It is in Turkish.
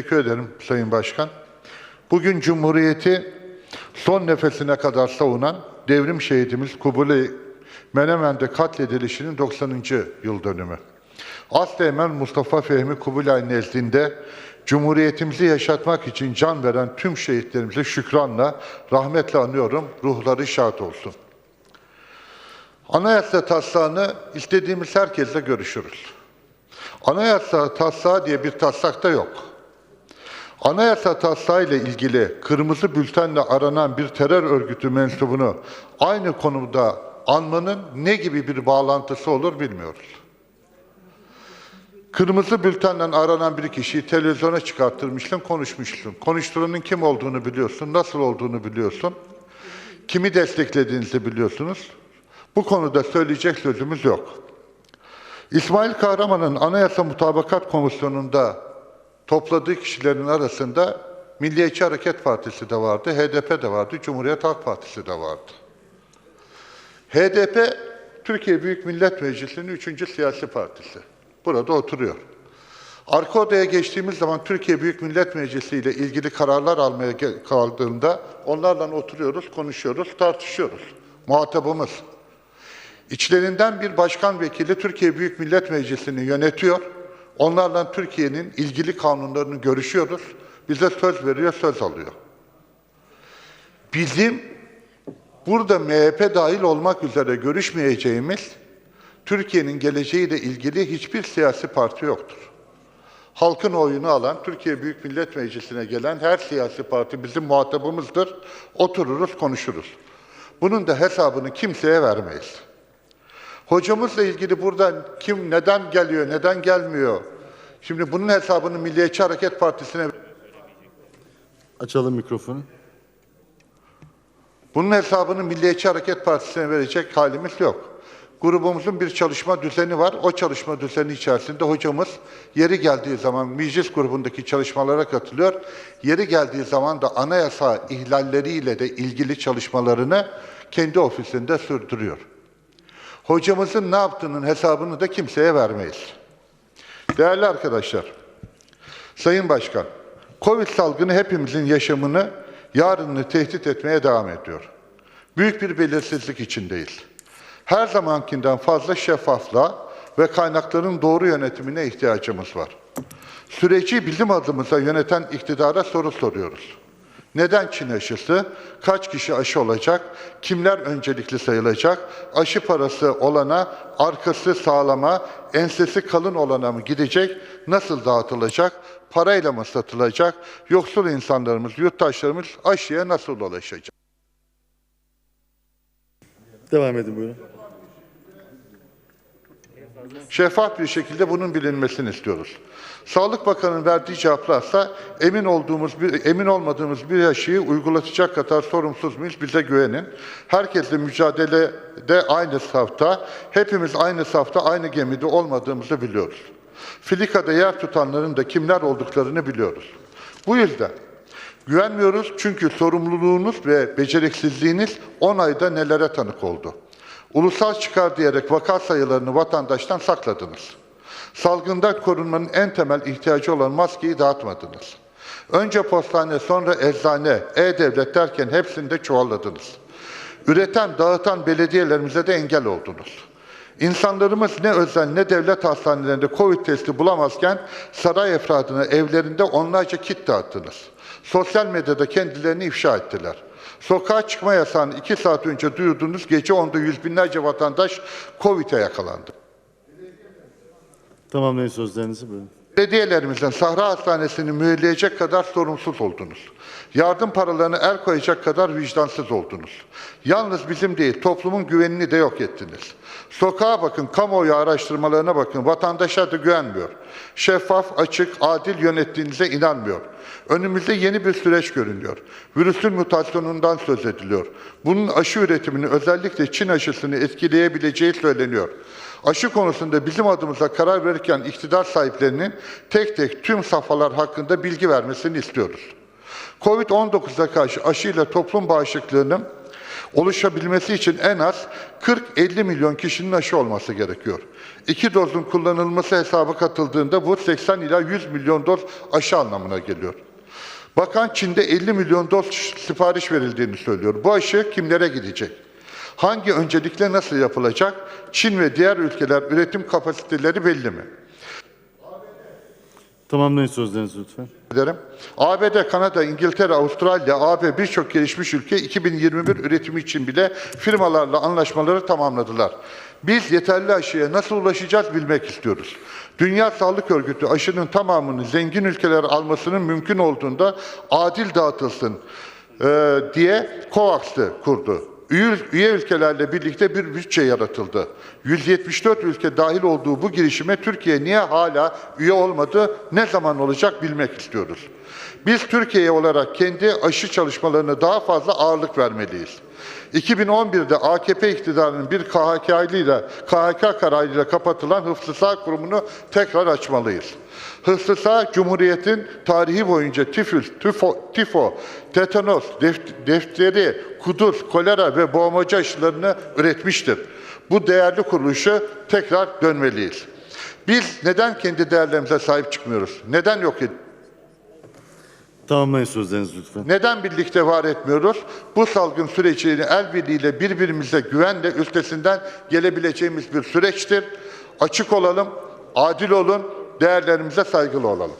Teşekkür ederim Sayın Başkan. Bugün Cumhuriyeti son nefesine kadar savunan devrim şehidimiz Kubuli Menemen'de katledilişinin 90. yıl dönümü. Aslemen Mustafa Fehmi Kubilay nezdinde Cumhuriyetimizi yaşatmak için can veren tüm şehitlerimizi şükranla, rahmetle anıyorum. Ruhları şad olsun. Anayasa taslağını istediğimiz herkesle görüşürüz. Anayasa taslağı diye bir taslak da yok. Anayasa taslağı ile ilgili kırmızı bültenle aranan bir terör örgütü mensubunu aynı konuda anmanın ne gibi bir bağlantısı olur bilmiyoruz. Kırmızı bültenle aranan bir kişiyi televizyona çıkarttırmışsın, konuşmuşsun. Konuşturanın kim olduğunu biliyorsun, nasıl olduğunu biliyorsun. Kimi desteklediğinizi biliyorsunuz. Bu konuda söyleyecek sözümüz yok. İsmail Kahraman'ın Anayasa Mutabakat Komisyonu'nda topladığı kişilerin arasında Milliyetçi Hareket Partisi de vardı, HDP de vardı, Cumhuriyet Halk Partisi de vardı. HDP, Türkiye Büyük Millet Meclisi'nin üçüncü siyasi partisi. Burada oturuyor. Arka odaya geçtiğimiz zaman Türkiye Büyük Millet Meclisi ile ilgili kararlar almaya kaldığında onlarla oturuyoruz, konuşuyoruz, tartışıyoruz. Muhatabımız. İçlerinden bir başkan vekili Türkiye Büyük Millet Meclisi'ni yönetiyor. Onlarla Türkiye'nin ilgili kanunlarını görüşüyoruz. Bize söz veriyor, söz alıyor. Bizim burada MHP dahil olmak üzere görüşmeyeceğimiz Türkiye'nin geleceğiyle ilgili hiçbir siyasi parti yoktur. Halkın oyunu alan, Türkiye Büyük Millet Meclisi'ne gelen her siyasi parti bizim muhatabımızdır. Otururuz, konuşuruz. Bunun da hesabını kimseye vermeyiz. Hocamızla ilgili burada kim neden geliyor, neden gelmiyor? Şimdi bunun hesabını Milliyetçi Hareket Partisi'ne Açalım mikrofonu. bunun hesabını Milliyetçi Hareket Partisi'ne verecek halimiz yok. Grubumuzun bir çalışma düzeni var. O çalışma düzeni içerisinde hocamız yeri geldiği zaman meclis grubundaki çalışmalara katılıyor. Yeri geldiği zaman da anayasa ihlalleriyle de ilgili çalışmalarını kendi ofisinde sürdürüyor. Hocamızın ne yaptığının hesabını da kimseye vermeyiz. Değerli arkadaşlar, Sayın Başkan, Covid salgını hepimizin yaşamını, yarınını tehdit etmeye devam ediyor. Büyük bir belirsizlik içindeyiz. Her zamankinden fazla şeffaflığa ve kaynakların doğru yönetimine ihtiyacımız var. Süreci bizim adımıza yöneten iktidara soru soruyoruz. Neden Çin aşısı? Kaç kişi aşı olacak? Kimler öncelikli sayılacak? Aşı parası olana, arkası sağlama, ensesi kalın olana mı gidecek? Nasıl dağıtılacak? Parayla mı satılacak? Yoksul insanlarımız, yurttaşlarımız aşıya nasıl ulaşacak? Devam edin buyurun. Şeffaf bir şekilde bunun bilinmesini istiyoruz. Sağlık Bakanı'nın verdiği cevaplarsa emin olduğumuz bir emin olmadığımız bir aşıyı uygulatacak kadar sorumsuz muyuz? Bize güvenin. Herkesle mücadelede aynı safta, hepimiz aynı safta, aynı gemide olmadığımızı biliyoruz. Filika'da yer tutanların da kimler olduklarını biliyoruz. Bu yüzden güvenmiyoruz çünkü sorumluluğunuz ve beceriksizliğiniz 10 ayda nelere tanık oldu. Ulusal çıkar diyerek vaka sayılarını vatandaştan sakladınız. Salgından korunmanın en temel ihtiyacı olan maskeyi dağıtmadınız. Önce postane, sonra eczane, e-devlet derken hepsinde çuvalladınız. Üreten, dağıtan belediyelerimize de engel oldunuz. İnsanlarımız ne özel ne devlet hastanelerinde Covid testi bulamazken saray efradına evlerinde onlarca kit dağıttınız. Sosyal medyada kendilerini ifşa ettiler. Sokağa çıkma yasağını iki saat önce duyurdunuz, gece onda yüz binlerce vatandaş Covid'e yakalandı. Tamamlayın sözlerinizi buyurun. Belediyelerimizden Sahra Hastanesi'ni mühürleyecek kadar sorumsuz oldunuz. Yardım paralarını el koyacak kadar vicdansız oldunuz. Yalnız bizim değil, toplumun güvenini de yok ettiniz. Sokağa bakın, kamuoyu araştırmalarına bakın, vatandaşa da güvenmiyor. Şeffaf, açık, adil yönettiğinize inanmıyor. Önümüzde yeni bir süreç görünüyor. Virüsün mutasyonundan söz ediliyor. Bunun aşı üretimini özellikle Çin aşısını etkileyebileceği söyleniyor. Aşı konusunda bizim adımıza karar verirken iktidar sahiplerinin tek tek tüm safhalar hakkında bilgi vermesini istiyoruz. Covid-19'a karşı aşıyla toplum bağışıklığının oluşabilmesi için en az 40-50 milyon kişinin aşı olması gerekiyor. İki dozun kullanılması hesabı katıldığında bu 80 ila 100 milyon doz aşı anlamına geliyor. Bakan Çin'de 50 milyon doz sipariş verildiğini söylüyor. Bu aşı kimlere gidecek? Hangi öncelikle nasıl yapılacak? Çin ve diğer ülkeler üretim kapasiteleri belli mi? Tamamlayın sözlerinizi lütfen. ederim. ABD, Kanada, İngiltere, Avustralya, AB birçok gelişmiş ülke 2021 üretimi için bile firmalarla anlaşmaları tamamladılar. Biz yeterli aşıya nasıl ulaşacağız bilmek istiyoruz. Dünya Sağlık Örgütü aşının tamamını zengin ülkeler almasının mümkün olduğunda adil dağıtılsın e, diye COVAX'ı kurdu. Üye, ülkelerle birlikte bir bütçe yaratıldı. 174 ülke dahil olduğu bu girişime Türkiye niye hala üye olmadı, ne zaman olacak bilmek istiyoruz. Biz Türkiye olarak kendi aşı çalışmalarına daha fazla ağırlık vermeliyiz. 2011'de AKP iktidarının bir KHK ile KHK kararıyla kapatılan Hıfzı Kurumu'nu tekrar açmalıyız. Hıfzı Cumhuriyet'in tarihi boyunca tifüs, tifo, tifo tetanos, def- defteri, kuduz, kolera ve boğmaca aşılarını üretmiştir. Bu değerli kuruluşu tekrar dönmeliyiz. Biz neden kendi değerlerimize sahip çıkmıyoruz? Neden yok ediyoruz? Tamamlayın sözlerinizi lütfen. Neden birlikte var etmiyoruz? Bu salgın sürecini el birliğiyle birbirimize güvenle üstesinden gelebileceğimiz bir süreçtir. Açık olalım, adil olun, değerlerimize saygılı olalım.